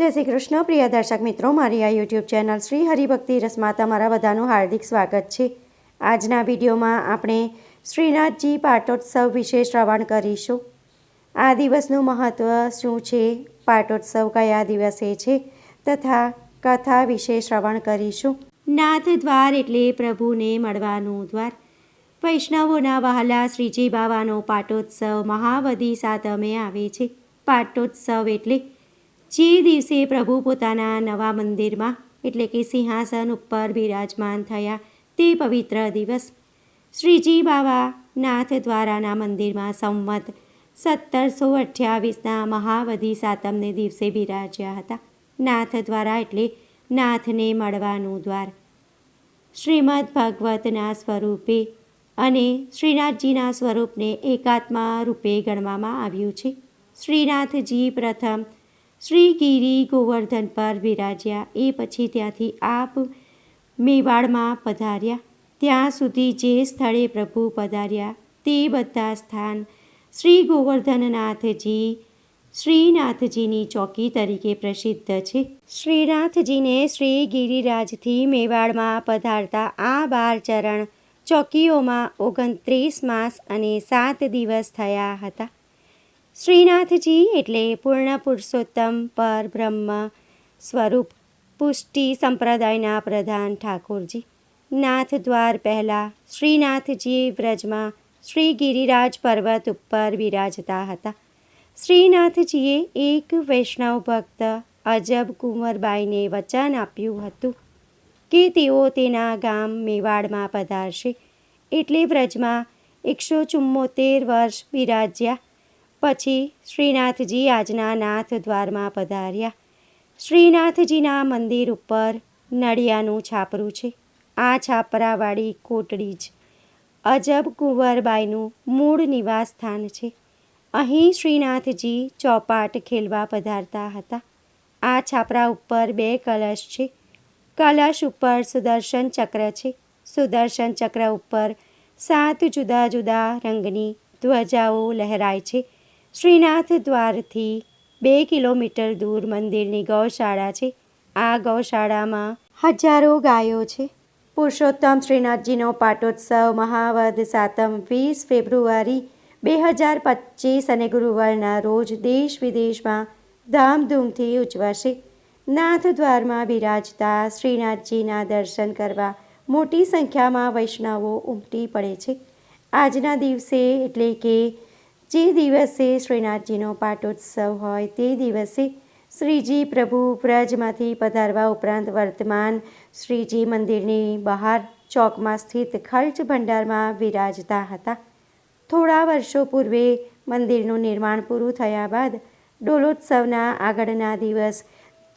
જય શ્રી કૃષ્ણ, પ્રિય દર્શક મિત્રો, મારી આ યુટ્યુબ ચેનલ શ્રી હરિભક્તિ રસમાં તમારા બધાનું હાર્દિક સ્વાગત છે. આજના વિડીયોમાં આપણે શ્રીનાથજી પાટોત્સવ વિશે શ્રવણ કરીશું. આ દિવસનું મહત્ત્વ શું છે? પાટોત્સવ કયા દિવસે છે? તથા કથા વિશે શ્રવણ કરીશું. નાથ દ્વાર એટલે પ્રભુને મળવાનું દ્વાર. વૈષ્ણવોના વહાલા શ્રીજી બાવાનો પાટોત્સવ મહાવદી સાતમે આવે છે. પાટોત્સવ એટલે જે દિવસે પ્રભુ પોતાના નવા મંદિરમાં, એટલે કે સિંહાસન ઉપર બિરાજમાન થયા તે પવિત્ર દિવસ. શ્રીજી બાવા નાથ દ્વારાના મંદિરમાં સંવત સત્તરસો અઠ્યાવીસના મહાવધિ સાતમને દિવસે બિરાજ્યા હતા. નાથ દ્વારા એટલે નાથને મળવાનું દ્વાર. શ્રીમદ ભાગવતના સ્વરૂપે અને શ્રીનાથજીના સ્વરૂપને એકાત્મા રૂપે ગણવામાં આવ્યું છે. શ્રીનાથજી પ્રથમ શ્રીગીરી ગોવર્ધન પર બિરાજ્યા એ પછી ત્યાંથી આપ મેવાડમાં પધાર્યા. ત્યાં સુધી જે સ્થળે પ્રભુ પધાર્યા તે બધા સ્થાન શ્રી ગોવર્ધનનાથજી શ્રીનાથજીની ચોકી તરીકે પ્રસિદ્ધ છે. શ્રીનાથજીને શ્રી ગિરિરાજથી મેવાડમાં પધારતા આ બાર ચરણ ચોકીઓમાં ઓગણત્રીસ માસ અને સાત દિવસ થયા હતા. શ્રીનાથજી એટલે પૂર્ણ પુરુષોત્તમ, પર બ્રહ્મ સ્વરૂપ, પુષ્ટિ સંપ્રદાયના પ્રધાન ઠાકોરજી. નાથ દ્વાર પહેલાં શ્રીનાથજી વ્રજમાં શ્રી ગિરિરાજ પર્વત ઉપર બિરાજતા હતા. શ્રીનાથજીએ એક વૈષ્ણવ ભક્ત અજબ કુંવરબાઈને વચન આપ્યું હતું કે તેઓ તેના ગામ મેવાડમાં પધારશે. એટલે વ્રજમાં એકસો ચુમ્મોતેર વર્ષ બિરાજ્યા પછી શ્રીનાથજી આજના નાથ દ્વારમાં પધાર્યા. શ્રીનાથજીના મંદિર ઉપર નડિયાનું છાપરું છે. આ છાપરાવાળી કોટડી જ અજબ કુંવરબાઈનું મૂળ નિવાસ સ્થાન છે. અહીં શ્રીનાથજી ચોપાટ ખેલવા પધારતા હતા. આ છાપરા ઉપર બે કલશ છે. કલશ ઉપર સુદર્શન ચક્ર છે. સુદર્શન ચક્ર ઉપર સાત જુદા જુદા રંગની ધ્વજાઓ લહેરાય છે. શ્રીનાથ દ્વારથી બે કિલોમીટર દૂર મંદિરની ગૌશાળા છે. આ ગૌશાળામાં હજારો ગાયો છે. પુરુષોત્તમ શ્રીનાથજીનો પાટોત્સવ મહાવદ સાતમ વીસ ફેબ્રુઆરી બે હજાર પચીસ અને ગુરુવારના રોજ દેશ વિદેશમાં ધામધૂમથી ઉજવાશે. નાથ દ્વારમાં બિરાજતા શ્રીનાથજીના દર્શન કરવા મોટી સંખ્યામાં વૈષ્ણવો ઉમટી પડે છે. આજના દિવસે એટલે કે જે દિવસે શ્રીનાથજીનો પાટોત્સવ હોય તે દિવસે શ્રીજી પ્રભુ વ્રજમાંથી પધારવા ઉપરાંત વર્તમાન શ્રીજી મંદિરની બહાર ચોકમાં સ્થિત ખર્ચ ભંડારમાં બિરાજતા હતા. થોડા વર્ષો પૂર્વે મંદિરનું નિર્માણ પૂરું થયા બાદ ડોલોત્સવના આગળના દિવસ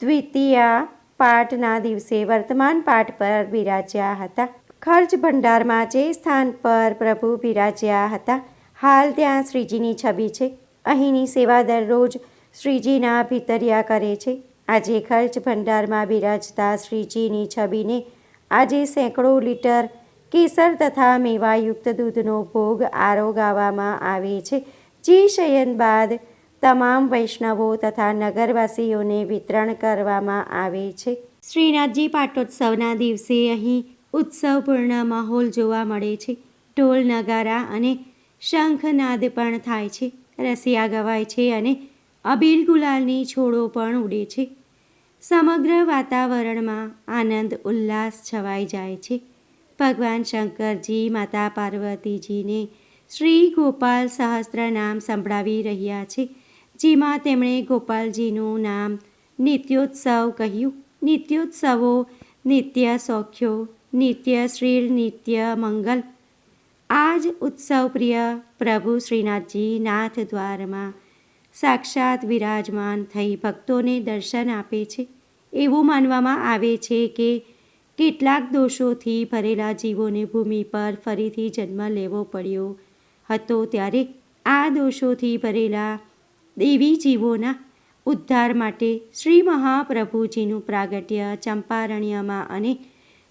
દ્વિતીય પાઠના દિવસે વર્તમાન પાઠ પર બિરાજ્યા હતા. ખર્ચ ભંડારમાં જે સ્થાન પર પ્રભુ બિરાજ્યા હતા હાલ ત્યાં શ્રીજીની છબી છે. અહીંની સેવા દરરોજ શ્રીજીના ભીતરિયા કરે છે. આજે ખર્ચ ભંડારમાં બિરાજતા શ્રીજીની છબીને આજે સેંકડો લીટર કેસર તથા મેવાયુક્ત દૂધનો ભોગ આરોગાવામાં આવે છે. જે શયન બાદ તમામ વૈષ્ણવો તથા નગરવાસીઓને વિતરણ કરવામાં આવે છે. શ્રીનાથજી પાટોત્સવના દિવસે અહીં ઉત્સવપૂર્ણ માહોલ જોવા મળે છે. ઢોલ, નગારા અને શંખનાદ પણ થાય છે, રસિયા ગવાય છે અને અબીલ ગુલાલની છોડો પણ ઉડે છે. સમગ્ર વાતાવરણમાં આનંદ, ઉલ્લાસ છવાઈ જાય છે. ભગવાન શંકરજી, માતા પાર્વતીજીને શ્રી ગોપાલ સહસ્ત્ર નામ સંભળાવી રહ્યા છે, જેમાં તેમણે ગોપાલજીનું નામ નિત્યોત્સવ કહ્યું. નિત્યોત્સવો, નિત્ય સૌખ્યો, નિત્ય શ્રી નિત્ય મંગલ આ જ ઉત્સવ પ્રિય પ્રભુ શ્રીનાથજી નાથ દ્વારમાં સાક્ષાત વિરાજમાન થઈ ભક્તોને દર્શન આપે છે. એવું માનવામાં આવે છે કે કેટલાક દોષોથી ભરેલા જીવોને ભૂમિ પર ફરીથી જન્મ લેવો પડ્યો હતો ત્યારે આ દોષોથી ભરેલા દેવી જીવોના ઉદ્ધાર માટે શ્રી મહાપ્રભુજીનું પ્રાગટ્ય ચંપારણ્યમાં અને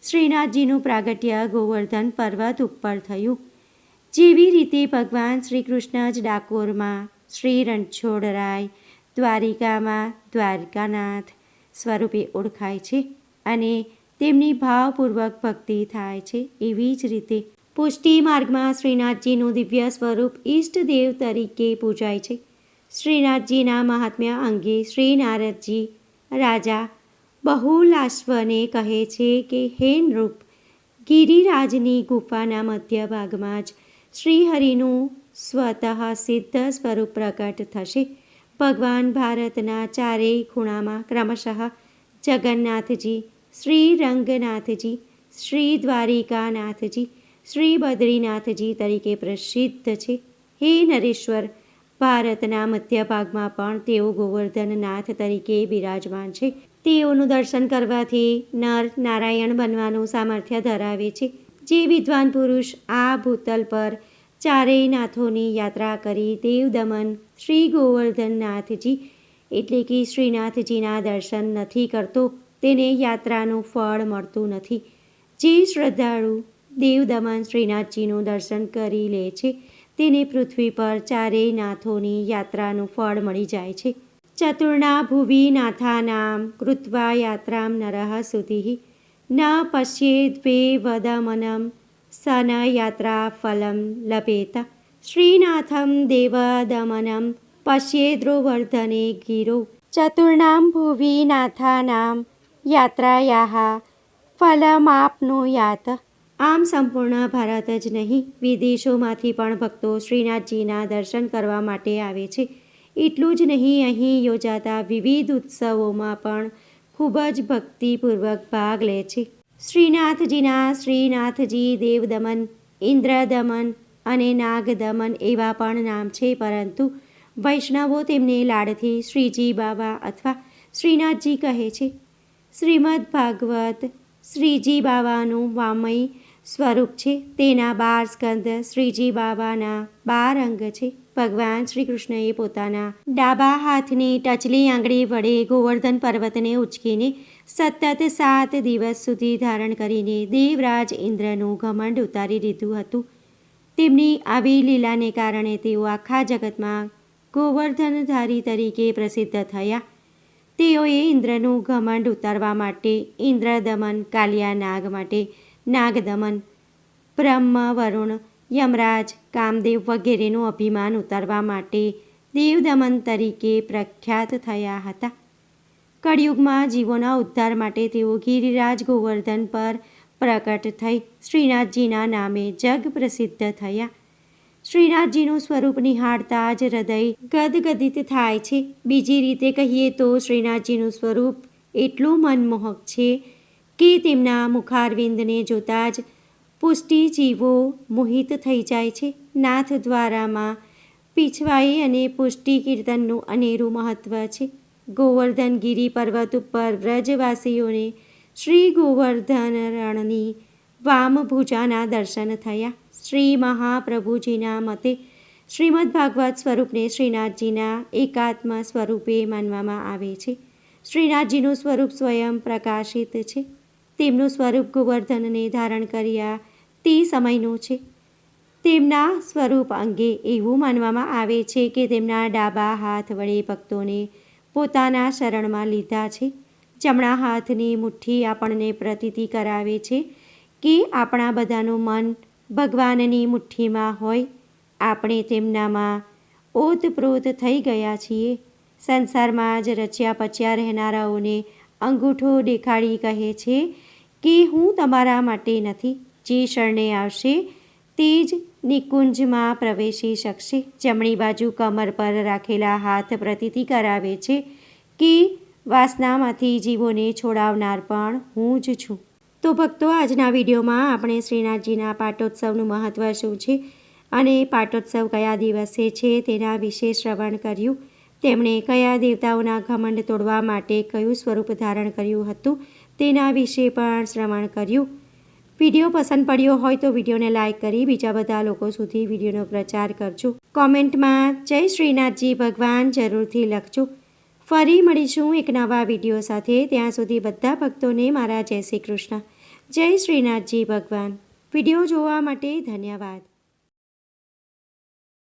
શ્રીનાથજીનું પ્રાગટ્ય ગોવર્ધન પર્વત ઉપર થયું. જેવી રીતે ભગવાન શ્રી કૃષ્ણ જ ડાકોરમાં શ્રી રણછોડરાય દ્વારિકામાં દ્વારકાનાથ સ્વરૂપે ઓળખાય છે અને તેમની ભાવપૂર્વક ભક્તિ થાય છે એવી જ રીતે પુષ્ટિ માર્ગમાં શ્રીનાથજીનું દિવ્ય સ્વરૂપ ઈષ્ટદેવ તરીકે પૂજાય છે. શ્રીનાથજીના મહાત્મ્ય અંગે શ્રી નારદજી રાજા બહુલાશ્વને કહે છે કે, હે નૃપ, ગિરિરાજની ગુફાના મધ્ય ભાગમાં જ શ્રીહરિનું સ્વતઃ સિદ્ધ સ્વરૂપ પ્રકટ થશે. ભગવાન ભારતના ચારેય ખૂણામાં ક્રમશઃ જગન્નાથજી શ્રી રંગનાથજી શ્રી દ્વારિકાનાથજી શ્રી બદ્રીનાથજી તરીકે પ્રસિદ્ધ છે. હે નરેશ્વર, ભારતના મધ્ય ભાગમાં પણ તેઓ ગોવર્ધનનાથ તરીકે બિરાજમાન છે. તેઓનું દર્શન કરવાથી નર નારાયણ બનવાનું સામર્થ્ય ધરાવે છે. જે વિદ્વાન પુરુષ આ ભૂતલ પર ચારેય નાથોની યાત્રા કરી દેવદમન શ્રી ગોવર્ધનનાથજી એટલે કે શ્રીનાથજીના દર્શન નથી કરતો, તેને યાત્રાનું ફળ મળતું નથી. જે શ્રદ્ધાળુ દેવદમન શ્રીનાથજીનું દર્શન કરી લે છે, તેને પૃથ્વી પર ચારેય નાથોની યાત્રાનું ફળ મળી જાય છે. ચતુર્ણા ભુવિ નાથાનામ કૃત્વા યાત્રામ નરહ સુધિ. ન પશ્યેદ્વે વદમનમ સન યાત્રા ફલમ લભેત શ્રીનાથમ દેવદમનમ પશ્યેદ્રોવર્ધને ગિરો ચતુર્ણામ ભુવિ નાથાનામ યાત્રાયાહ ફલમાપનુયાત આમ સંપૂર્ણ ભારત જ નહીં વિદેશોમાંથી પણ ભક્તો શ્રીનાથજીના દર્શન કરવા માટે આવે છે એટલું જ નહીં અહીં યોજાતા વિવિધ ઉત્સવોમાં પણ ખૂબ જ ભક્તિપૂર્વક ભાગ લે છે. શ્રીનાથજીના શ્રીનાથજી દેવદમન, ઇન્દ્રદમન અને નાગદમન એવા પણ નામ છે, પરંતુ વૈષ્ણવો તેમને લાડથી શ્રીજી બાબા અથવા શ્રીનાથજી કહે છે. શ્રીમદ ભાગવત શ્રીજી બાબાનું વામય સ્વરૂપ છે. તેના બાર સ્કંદ શ્રીજી બાબાના બાર અંગ છે. ભગવાન શ્રી કૃષ્ણએ પોતાના ડાબા હાથની ટચલી આંગળી વડે ગોવર્ધન પર્વતને ઉચકીને સતત સાત દિવસ સુધી ધારણ કરીને દેવરાજ ઇન્દ્રનું ઘમંડ ઉતારી દીધું હતું. તેમની આવી લીલાને કારણે તેઓ આખા જગતમાં ગોવર્ધનધારી તરીકે પ્રસિદ્ધ થયા. તેઓએ ઇન્દ્રનું ઘમંડ ઉતારવા માટે ઇન્દ્રદમન કાલિયા નાગ માટે નાગદમન, બ્રહ્મ, વરુણ, યમરાજ, કામદેવ વગેરેનું અભિમાન ઉતારવા માટે દેવદમન તરીકે પ્રખ્યાત થયા હતા. કળિયુગમાં જીવોના ઉદ્ધાર માટે તેઓ ગિરિરાજ ગોવર્ધન પર પ્રકટ થઈ શ્રીનાથજીના નામે જગ પ્રસિદ્ધ થયા. શ્રીનાથજીનું સ્વરૂપ નિહાળતા જ હૃદય ગદગદિત થાય છે. બીજી રીતે કહીએ તો શ્રીનાથજીનું સ્વરૂપ એટલું મનમોહક છે કે તેમના મુખારવિંદને જોતા જ પુષ્ટિ જીવો મોહિત થઈ જાય છે. નાથ દ્વારામાં પીછવાઈ અને પુષ્ટિ કીર્તનનું અનેરું મહત્ત્વ છે. ગોવર્ધન ગિરી પર્વત ઉપર વ્રજવાસીઓને શ્રી ગોવર્ધન રણની વામભુજાના દર્શન થયા. શ્રી મહાપ્રભુજીના મતે શ્રીમદ ભાગવત સ્વરૂપને શ્રીનાથજીના એકાત્મ સ્વરૂપે માનવામાં આવે છે. શ્રીનાથજીનું સ્વરૂપ સ્વયં પ્રકાશિત છે. તેમનું સ્વરૂપ ગોવર્ધનને ધારણ કર્યા તે સમયનું છે. તેમના સ્વરૂપ અંગે એવું માનવામાં આવે છે કે તેમના ડાબા હાથ વડે ભક્તોને પોતાના શરણમાં લીધા છે. જમણા હાથની મુઠ્ઠી આપણને પ્રતીતિ કરાવે છે કે આપણા બધાનું મન ભગવાનની મુઠ્ઠીમાં હોય. આપણે તેમનામાં ઓતપ્રોત થઈ ગયા છીએ. સંસારમાં જ રચ્યા પચ્યા રહેનારાઓને અંગૂઠો દેખાડી કહે છે કે હું તમારા માટે નથી. જે શરણે આવશે, તે જ નિકુંજમાં પ્રવેશી શકશે. જમણી બાજુ કમર પર રાખેલા હાથ પ્રતીતિ કરાવે છે કે વાસનામાંથી જીવોને છોડાવનાર પણ હું જ છું. તો ભક્તો, આજના વિડીયોમાં આપણે શ્રીનાથજીના પાટોત્સવનું મહત્ત્વ શું છે અને પાટોત્સવ કયા દિવસે છે તેના વિશે શ્રવણ કર્યું. તેમણે કયા દેવતાઓના ઘમંડ તોડવા માટે કયું સ્વરૂપ ધારણ કર્યું હતું તેના વિશે પણ શ્રવણ કર્યું. વીડિયો પસંદ પડ્યો હોય તો વિડીયોને લાઇક કરી બીજા બધા લોકો સુધી વિડીયોનો પ્રચાર કરજો. કોમેન્ટમાં, જય શ્રીનાથજી ભગવાન જરૂરથી લખજો. ફરી મળીશું એક નવા વીડિયો સાથે. ત્યાં સુધી બધા ભક્તોને મારા જય શ્રી કૃષ્ણ. જય શ્રીનાથજી ભગવાન. વીડિયો જોવા માટે ધન્યવાદ.